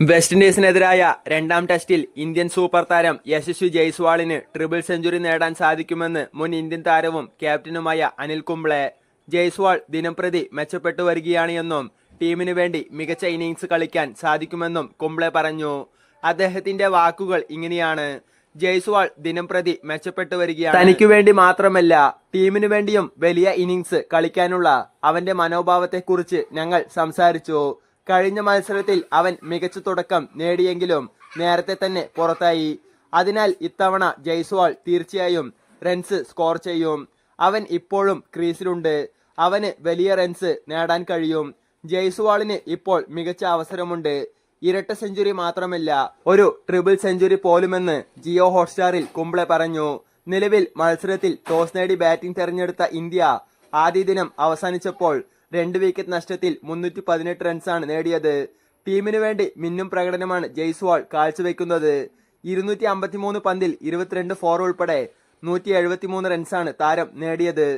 West ഇൻഡീസിനെതിരായ രണ്ടാം ടെസ്റ്റിൽ Indian super താരം യശസ്വി ജയ്സ്വാളിന് ട്രിപ്പിൾ സെഞ്ചുറി നേടാൻ സാധിക്കുമെന്ന് മുൻ ഇന്ത്യൻ താരവും ക്യാപ്റ്റനുമായ അനിൽ കുംബ്ലെ ജയ്സ്വാൾ ദിനംപ്രതി മെച്ചപ്പെട്ടു വരികയാണ് എന്നും ടീമിനു വേണ്ടി മികച്ച ഇന്നിങ്സ് കളിക്കാൻ സാധിക്കുമെന്നും കുംബ്ലെ പറഞ്ഞു. അദ്ദേഹത്തിന്റെ വാക്കുകൾ ഇങ്ങനെയാണ്. ജയ്സ്വാൾ ദിനംപ്രതി മെച്ചപ്പെട്ടു വരികയാണ്. തനിക്ക് വേണ്ടി മാത്രമല്ല ടീമിനു വേണ്ടിയും വലിയ ഇന്നിങ്സ് കളിക്കാനുള്ള അവന്റെ മനോഭാവത്തെക്കുറിച്ച് ഞങ്ങൾ സംസാരിച്ചു. കഴിഞ്ഞ മത്സരത്തിൽ അവൻ മികച്ച തുടക്കം നേടിയെങ്കിലും നേരത്തെ തന്നെ പുറത്തായി. അതിനാൽ ഇത്തവണ ജയ്സ്വാൾ തീർച്ചയായും റൺസ് സ്കോർ ചെയ്യും. അവൻ ഇപ്പോഴും ക്രീസിലുണ്ട്. അവന് വലിയ റൺസ് നേടാൻ കഴിയും. ജയ്സ്വാളിന് ഇപ്പോൾ മികച്ച അവസരമുണ്ട്. ഇരട്ട സെഞ്ചുറി മാത്രമല്ല ഒരു ട്രിപ്പിൾ സെഞ്ചുറി പോലുമെന്ന് ജിയോ ഹോട്ട്സ്റ്റാറിൽ കുംബ്ലെ പറഞ്ഞു. നിലവിൽ മത്സരത്തിൽ ടോസ് നേടി ബാറ്റിംഗ് തെരഞ്ഞെടുത്ത ഇന്ത്യ ആദ്യ ദിനം അവസാനിച്ചപ്പോൾ രണ്ട് വിക്കറ്റ് നഷ്ടത്തിൽ മുന്നൂറ്റി പതിനെട്ട് റൺസാണ് നേടിയത്. ടീമിനു വേണ്ടി മിന്നും പ്രകടനമാണ് ജയ്സ്വാൾ കാഴ്ചവെക്കുന്നത്. ഇരുന്നൂറ്റി അമ്പത്തിമൂന്ന് പന്തിൽ ഇരുപത്തിരണ്ട് ഫോർ ഉൾപ്പെടെ നൂറ്റി എഴുപത്തിമൂന്ന് റൺസാണ് താരം നേടിയത്.